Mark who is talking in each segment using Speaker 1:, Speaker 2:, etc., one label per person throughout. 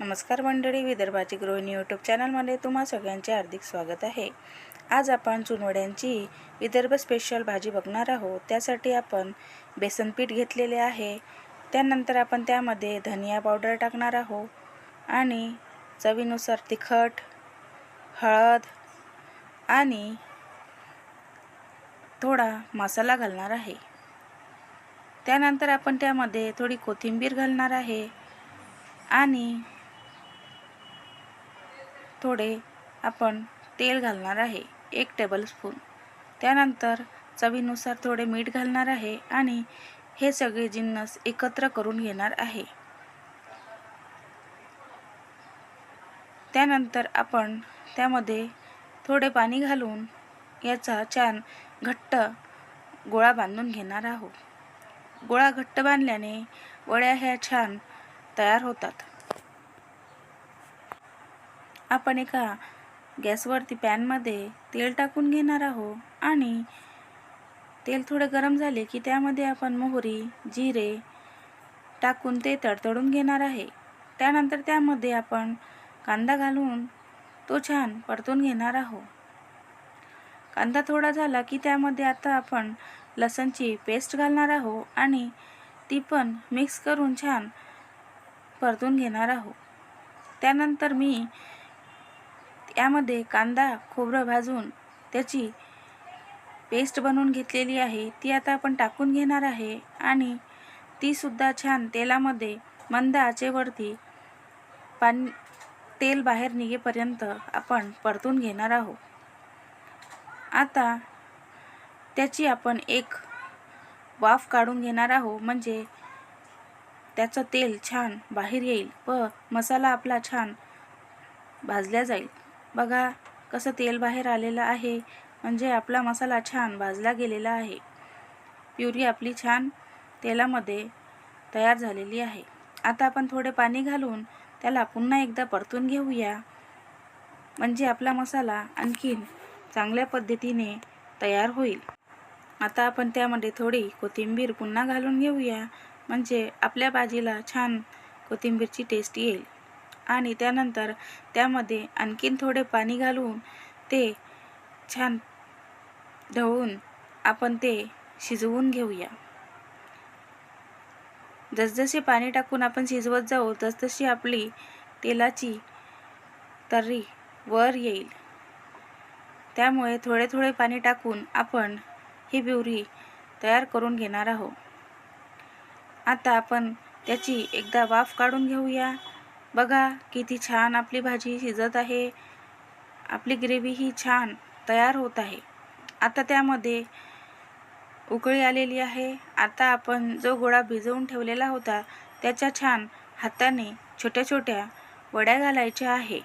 Speaker 1: नमस्कार मंडळी विदर्भाची गृहिणी यूट्यूब चॅनलमध्ये तुम्हा सगळ्यांचे हार्दिक स्वागत आहे. आज आपण चुनवड्यांची विदर्भ स्पेशल भाजी बघणार आहोत. त्यासाठी आपण बेसन पीठ घेतलेले आहे. त्यानंतर आपण त्यामध्ये धनिया पावडर टाकणार आहोत आणि चवीनुसार तिखट हळद आणि थोडा मसाला घालणार आहे. त्यानंतर आपण त्यामध्ये थोडी कोथिंबीर घालणार आहे आणि थोडे आपण तेल घालणार आहे एक टेबलस्पून त्यानंतर चवीनुसार थोडे मीठ घालणार आहे आणि हे सगळे जिन्नस एकत्र करून घेणार आहे. त्यानंतर आपण त्यामध्ये थोडे पाणी घालून याचा छान घट्ट गोळा बांधून घेणार आहोत. गोळा घट्ट बांधल्याने वड्या ह्या छान तयार होतात. आपण एका गॅसवरती पॅनमध्ये तेल टाकून घेणार आहोत आणि तेल थोडे गरम झाले की त्यामध्ये आपण मोहरी जिरे टाकून ते तडतडून घेणार आहे. त्यानंतर त्यामध्ये आपण कांदा घालून तो छान परतून घेणार आहोत. कांदा थोडा झाला की त्यामध्ये आता आपण लसणची पेस्ट घालणार आहोत आणि ती पण मिक्स करून छान परतून घेणार आहोत. त्यानंतर मी यामध्ये कांदा खोबरं भाजून त्याची पेस्ट बनवून घेतलेली आहे. ती आता आपण टाकून घेणार आहे आणि तीसुद्धा छान तेलामध्ये मंद आचेवरती पाणी तेल बाहेर निघेपर्यंत आपण परतून घेणार आहोत. आता त्याची आपण एक वाफ काढून घेणार आहोत. म्हणजे त्याचं तेल छान बाहेर येईल व मसाला आपला छान भाजल्या जाईल. बघा कसं तेल बाहेर आलेलं आहे. म्हणजे आपला मसाला छान भाजला गेलेला आहे. प्युरी आपली छान तेलामध्ये तयार झालेली आहे. आता आपण थोडे पाणी घालून त्याला पुन्हा एकदा परतून घेऊया. म्हणजे आपला मसाला आणखीन चांगल्या पद्धतीने तयार होईल. आता आपण त्यामध्ये थोडी कोथिंबीर पुन्हा घालून घेऊया. म्हणजे आपल्या भाजीला छान कोथिंबीरची टेस्ट येईल. आणि त्यानंतर त्यामध्ये आणखीन थोडे पाणी घालून ते छान ढवळून आपण ते शिजवून घेऊया. जसजसे पाणी टाकून आपण शिजवत जाऊ तसतशी आपली तेलाची तर्री वर येईल. त्यामुळे थोडे थोडे पाणी टाकून आपण ही प्युरी तयार करून घेणार आहोत. आता आपण त्याची एकदा वाफ काढून घेऊया. बघा किती छान आपली भाजी शिजत आहे. आपली ग्रेव्ही ही छान तयार होत आहे. आता त्यामध्ये उकळी आलेली आहे. आता आपण जो गोळा भिजवून ठेवलेला होता त्याच्या छान हाताने छोट्या छोट्या वड्या घालायच्या आहे.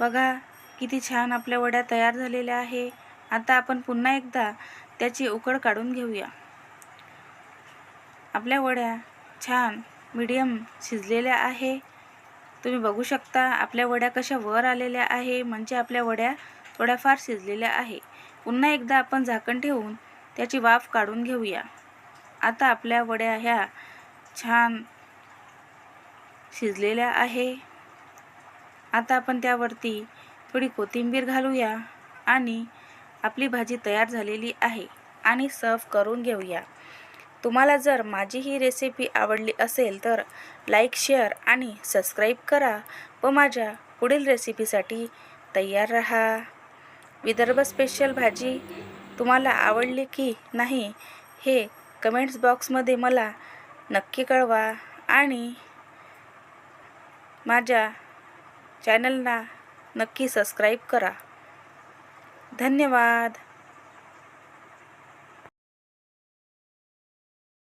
Speaker 1: बघा किती छान आपल्या वड्या तयार झालेल्या आहे. आता आपण पुन्हा एकदा त्याची उकळ काढून घेऊया. आपल्या वड्या छान मीडियम शिजलेल्या आहे. तुम्ही बघू शकता आपल्या वड्या कशा वर आलेल्या आहे म्हणजे आपल्या वड्या थोड्याफार शिजलेल्या आहे. पुन्हा एकदा आपण झाकण ठेवून त्याची वाफ काढून घेऊया. आता आपल्या वड्या ह्या छान शिजलेल्या आहे. आता आपण त्यावरती थोडी कोथिंबीर घालूया आणि आपली भाजी तयार झालेली आहे आणि सर्व करून घेऊया. तुम्हाला जर माझी ही रेसिपी आवडली असेल तर लाईक शेअर आणि सबस्क्राईब करा व माझ्या पुढील रेसिपीसाठी तयार रहा. विदर्भ स्पेशल भाजी तुम्हाला आवडली की नाही हे कमेंट्स बॉक्समध्ये मला नक्की कळवा आणि माझ्या चॅनलला नक्की सबस्क्राईब करा. धन्यवाद.